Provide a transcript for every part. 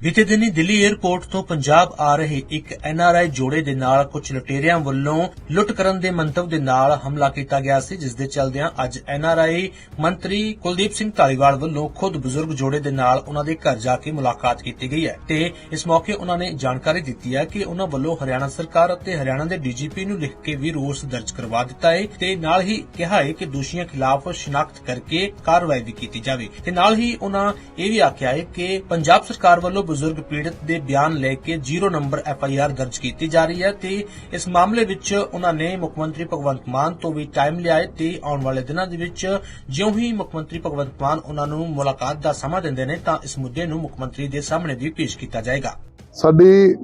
ਬੀਤੇ ਦਿਨੀ ਦਿੱਲੀ 에ਅਰਪੋਰਟ ਤੋਂ ਪੰਜਾਬ ਆ ਰਹੇ ਇੱਕ ਐਨਆਰਆਈ ਜੋੜੇ ਦੇ ਨਾਲ ਕੁਝ ਲੁਟੇਰਿਆਂ ਵੱਲੋਂ ਲੁੱਟ ਕਰਨ ਦੇ ਮੰਤਵ ਦੇ ਨਾਲ ਹਮਲਾ ਕੀਤਾ ਗਿਆ ਸੀ, ਜਿਸ ਦੇ ਚਲਦਿਆਂ ਅੱਜ ਐਨਆਰਆਈ ਮੰਤਰੀ ਕੁਲਦੀਪ ਸਿੰਘ ਧਾਲੀਵਾਲ ਵੱਲੋਂ ਖੁਦ ਬਜ਼ੁਰਗ ਜੋੜੇ ਦੇ ਨਾਲ ਉਹਨਾਂ ਦੇ ਘਰ ਜਾ ਕੇ ਮੁਲਾਕਾਤ ਕੀਤੀ ਗਈ ਹੈ ਤੇ ਇਸ ਮੌਕੇ ਉਹਨਾਂ ਨੇ ਜਾਣਕਾਰੀ ਦਿੱਤੀ ਹੈ ਕਿ ਉਹਨਾਂ ਵੱਲੋਂ ਹਰਿਆਣਾ ਸਰਕਾਰ ਅਤੇ ਹਰਿਆਣਾ ਦੇ ਡੀਜੀਪੀ ਨੂੰ ਲਿਖ ਕੇ ਵੀ ਰੋਸ ਦਰਜ ਕਰਵਾ ਦਿੱਤਾ ਹੈ ਤੇ ਨਾਲ ਹੀ ਕਿਹਾ ਹੈ ਕਿ ਦੋਸ਼ੀਆਂ ਖਿਲਾਫ ਸ਼ਨਾਖਤ ਕਰਕੇ ਕਾਰਵਾਈ ਵੀ ਕੀਤੀ ਜਾਵੇ ਤੇ ਨਾਲ ਹੀ ਉਹਨਾਂ ਇਹ ਵੀ ਆਖਿਆ ਹੈ ਕਿ ਪੰਜਾਬ ਸਰਕਾਰ ਵੱਲੋਂ ਬਜ਼ੁਰਗ ਪੀੜਤ ਦੇ ਬਿਆਨ ਲੈ ਕੇ zero number F I R ਦਰਜ ਕੀਤੀ ਜਾ ਰਹੀ ਹੈ ਤੇ ਇਸ ਮਾਮਲੇ ਵਿੱਚ ਉਹਨਾਂ ਨੇ ਮੁੱਖ ਮੰਤਰੀ ਭਗਵੰਤ ਮਾਨ ਤੋਂ ਵੀ ਟਾਈਮ ਲਿਆ ਹੈ ਤੇ ਆਉਣ ਵਾਲੇ ਦਿਨਾਂ ਦੇ ਵਿੱਚ ਜਿਉਂ ਹੀ ਮੁੱਖ ਮੰਤਰੀ ਭਗਵੰਤ ਮਾਨ ਉਹਨਾਂ ਨੂੰ ਮੁਲਾਕਾਤ ਦਾ ਸਮਾਂ ਦਿੰਦੇ ਨੇ ਤਾਂ ਇਸ ਮੁੱਦੇ ਨੂੰ ਮੁੱਖ ਮੰਤਰੀ ਦੇ ਸਾਹਮਣੇ ਵੀ ਪੇਸ਼ ਕੀਤਾ ਜਾਏਗਾ। ਸਾਡੀ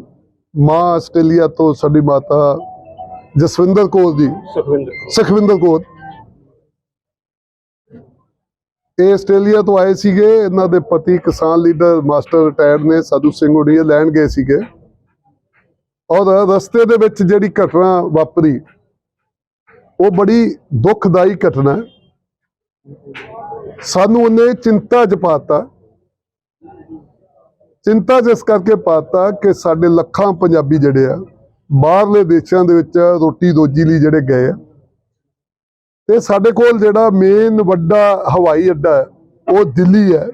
ਮਾਂ ਆਸਟ੍ਰੇਲੀਆ ਤੋਂ ਸਾਡੀ ਮਾਤਾ ਜਸਵਿੰਦਰ ਕੌਰ ਜੀ ਸੁਖਵਿੰਦਰ ਸੁਖਵਿੰਦਰ ਕੌਰ ਇਹ ਆਸਟ੍ਰੇਲੀਆ ਤੋਂ ਆਏ ਸੀਗੇ। ਇਹਨਾਂ ਦੇ ਪਤੀ ਕਿਸਾਨ ਲੀਡਰ ਮਾਸਟਰ ਰਿਟਾਇਰਡ ਨੇ ਸਾਧੂ ਸਿੰਘ ਉਡੀਆ ਲੈਣ ਗਏ ਸੀਗੇ। ਔਰ ਰਸਤੇ ਦੇ ਵਿੱਚ ਜਿਹੜੀ ਘਟਨਾ ਵਾਪਰੀ, ਉਹ ਬੜੀ ਦੁਖਦਾਈ ਘਟਨਾ ਹੈ। ਸਾਨੂੰ ਉਹਨੇ ਚਿੰਤਾ ਚ ਪਾਤਾ। ਚਿੰਤਾ ਜਿਸ ਕਰਕੇ ਪਾਤਾ ਕਿ ਸਾਡੇ ਲੱਖਾਂ ਪੰਜਾਬੀ ਜਿਹੜੇ ਆ, ਬਾਹਰਲੇ ਦੇਸ਼ਾਂ ਦੇ ਵਿੱਚ ਰੋਟੀ ਰੋਜੀ ਲਈ ਜਿਹੜੇ ਗਏ ਆ ਤੇ ਸਾਡੇ ਕੋਲ ਜਿਹੜਾ ਮੇਨ ਵੱਡਾ ਹਵਾਈ ਅੱਡਾ ਹੈ, ਉਹ ਦਿੱਲੀ ਹੈ।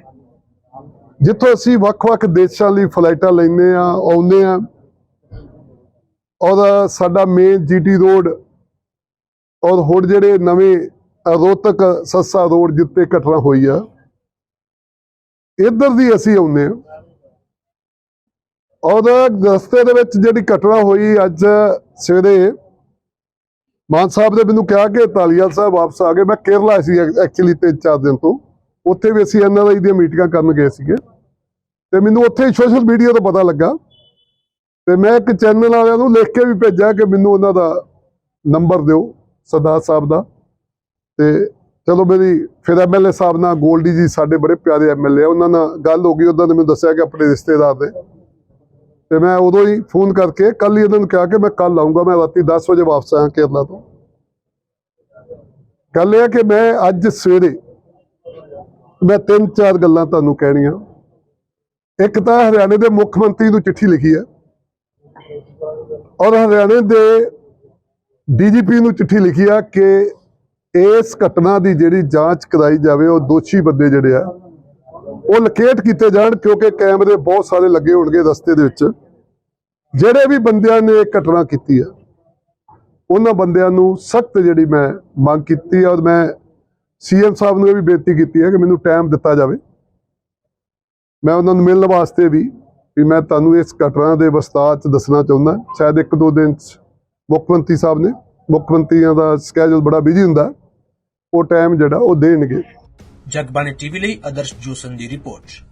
ਜਿੱਥੋਂ ਅਸੀਂ ਵੱਖ-ਵੱਖ ਦੇਸ਼ਾਂ ਲਈ ਫਲਾਈਟਾਂ ਲੈਂਦੇ ਆ ਆਉਂਦੇ ਆ ਔਰ ਸਾਡਾ ਮੇਨ ਜੀਟੀ ਰੋਡ ਔਰ ਹੋਰ ਜਿਹੜੇ ਨਵੇਂ ਰੋਹਤਕ ਸੱਸਾ ਰੋਡ ਜਿੱਤੇ ਘਟਨਾ ਹੋਈ ਆ, ਇੱਧਰ ਦੀ ਅਸੀਂ ਆਉਂਦੇ ਆ ਔਰ ਰਸਤੇ ਦੇ ਵਿੱਚ ਜਿਹੜੀ ਘਟਨਾ ਹੋਈ ਅੱਜ ਸਵੇਰੇ ਮਾਨ ਸਾਹਿਬ ਨੇ ਮੈਨੂੰ ਕਿਹਾ ਕਿ ਤਾਲੀਵਾਲ ਸਾਹਿਬ ਵਾਪਸ ਆ ਗਏ। ਮੈਂ ਕੇਰਲਾ ਸੀ ਐਕਚੁਅਲੀ ਤਿੰਨ ਚਾਰ ਦਿਨ ਤੋਂ। ਉੱਥੇ ਵੀ ਅਸੀਂ ਐਨਆਰਆਈ ਦੀਆਂ ਮੀਟਿੰਗਾਂ ਕਰਨ ਗਏ ਸੀਗੇ। ਤੇ ਮੈਨੂੰ ਉੱਥੇ ਸੋਸ਼ਲ ਮੀਡੀਆ ਤੋਂ ਪਤਾ ਲੱਗਾ। ਤੇ ਮੈਂ ਇੱਕ ਚੈਨਲ ਵਾਲਿਆਂ ਨੂੰ ਲਿਖ ਕੇ ਵੀ ਭੇਜਿਆ ਕਿ ਮੈਨੂੰ ਉਹਨਾਂ ਦਾ ਨੰਬਰ ਦਿਓ, ਸਰਦਾਰ ਸਾਹਿਬ ਦਾ। ਤੇ ਚਲੋ ਮੇਰੀ ਫਿਰ ਐਮਐਲਏ ਸਾਹਿਬ ਨਾਲ ਗੋਲਡੀ ਜੀ ਸਾਡੇ ਬੜੇ ਪਿਆਰੇ ਐਮਐਲਏ ਆ। ਉਹਨਾਂ ਨਾਲ ਗੱਲ ਹੋ ਗਈ। ਉਹਨਾਂ ਨੇ ਮੈਨੂੰ ਦੱਸਿਆ ਕਿ ਆਪਣੇ ਰਿਸ਼ਤੇਦਾਰ ਦੇ ਤੇ ਮੈਂ ਉਦੋਂ ਹੀ ਫੋਨ ਕਰਕੇ ਕੱਲ ਹੀ ਇਹਨਾਂ ਨੂੰ ਕਿਹਾ ਕਿ ਮੈਂ ਕੱਲ ਆਉਂਗਾ ਮੈਂ ਰਾਤੀ 10 ਵਜੇ ਵਾਪਸ ਆਇਆ ਕੇਰਲਾ ਤੋਂ। ਗੱਲ ਇਹ ਕਿ ਮੈਂ ਅੱਜ ਸਵੇਰੇ ਮੈਂ ਤਿੰਨ ਚਾਰ ਗੱਲਾਂ ਤੁਹਾਨੂੰ ਕਹਿਣੀਆਂ। ਇੱਕ ਤਾਂ ਹਰਿਆਣੇ ਦੇ ਮੁੱਖ ਮੰਤਰੀ ਨੂੰ ਚਿੱਠੀ ਲਿਖੀ ਹੈ ਔਰ ਹਰਿਆਣੇ ਦੇ ਡੀਜੀਪੀ ਨੂੰ ਚਿੱਠੀ ਲਿਖੀ ਆ ਕਿ ਇਸ ਘਟਨਾ ਦੀ ਜਿਹੜੀ ਜਾਂਚ ਕਰਾਈ ਜਾਵੇ, ਉਹ ਦੋਸ਼ੀ ਬੰਦੇ ਜਿਹੜੇ ਆ ਉਹ ਲੋਕੇਟ ਕੀਤੇ ਜਾਣ ਕਿਉਂਕਿ ਕੈਮਰੇ ਬਹੁਤ ਸਾਰੇ ਲੱਗੇ ਹੋਣਗੇ ਰਸਤੇ ਦੇ ਵਿੱਚ। ਜਿਹੜੇ ਵੀ ਬੰਦਿਆਂ ਨੇ ਇਹ ਘਟਨਾ ਕੀਤੀ ਹੈ ਉਹਨਾਂ ਬੰਦਿਆਂ ਨੂੰ ਸਖਤ ਜਿਹੜੀ ਮੈਂ ਮੰਗ ਕੀਤੀ ਆ ਔਰ ਮੈਂ ਸੀਐਮ ਸਾਹਿਬ ਨੂੰ ਇਹ ਵੀ ਬੇਨਤੀ ਕੀਤੀ ਹੈ ਕਿ ਮੈਨੂੰ ਟਾਈਮ ਦਿੱਤਾ ਜਾਵੇ। ਮੈਂ ਉਹਨਾਂ ਨੂੰ ਮਿਲਣ ਵਾਸਤੇ ਵੀ ਵੀ ਮੈਂ ਤੁਹਾਨੂੰ ਇਸ ਘਟਨਾ ਦੇ ਵਿਸਤਾਰ ਚ ਦੱਸਣਾ ਚਾਹੁੰਦਾ। ਸ਼ਾਇਦ ਇੱਕ ਦੋ ਦਿਨ ਚ ਮੁੱਖ ਮੰਤਰੀ ਸਾਹਿਬ ਨੇ, ਮੁੱਖ ਮੰਤਰੀਆਂ ਦਾ ਸਕੇਜੂਲ ਬੜਾ ਬਿਜ਼ੀ ਹੁੰਦਾ। ਉਹ ਟਾਈਮ ਜਿਹੜਾ ਉਹ ਦੇਣਗੇ। ਜਗਬਾਣੀ ਟੀਵੀ ਲਈ ਆਦਰਸ਼ ਜੋਸਨ ਦੀ ਰਿਪੋਰਟ।